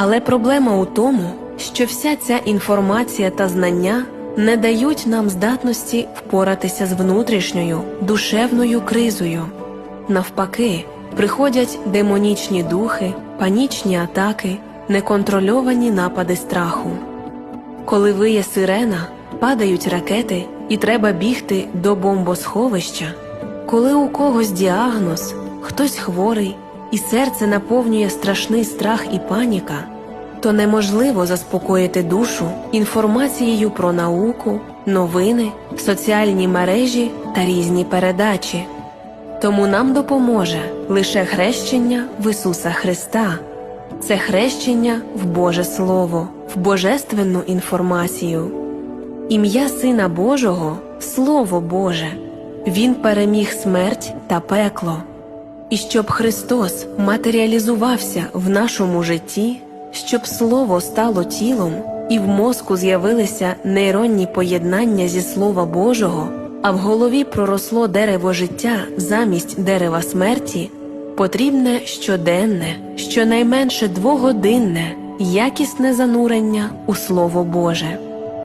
Але проблема у тому, що вся ця інформація та знання не дають нам здатності впоратися з внутрішньою душевною кризою. Навпаки, приходять демонічні духи, панічні атаки, неконтрольовані напади страху. Коли виє сирена, падають ракети і треба бігти до бомбосховища. Коли у когось діагноз, хтось хворий, і серце наповнює страшний страх і паніка, то неможливо заспокоїти душу інформацією про науку, новини, соціальні мережі та різні передачі. Тому нам допоможе лише хрещення в Ісуса Христа, це хрещення в Боже Слово, в божественну інформацію. Ім'я Сина Божого Слово Боже. Він переміг смерть та пекло. І щоб Христос матеріалізувався в нашому житті, щоб Слово стало тілом, і в мозку з'явилися нейронні поєднання зі Слова Божого, а в голові проросло дерево життя замість дерева смерті, потрібне щоденне, щонайменше двогодинне, якісне занурення у Слово Боже.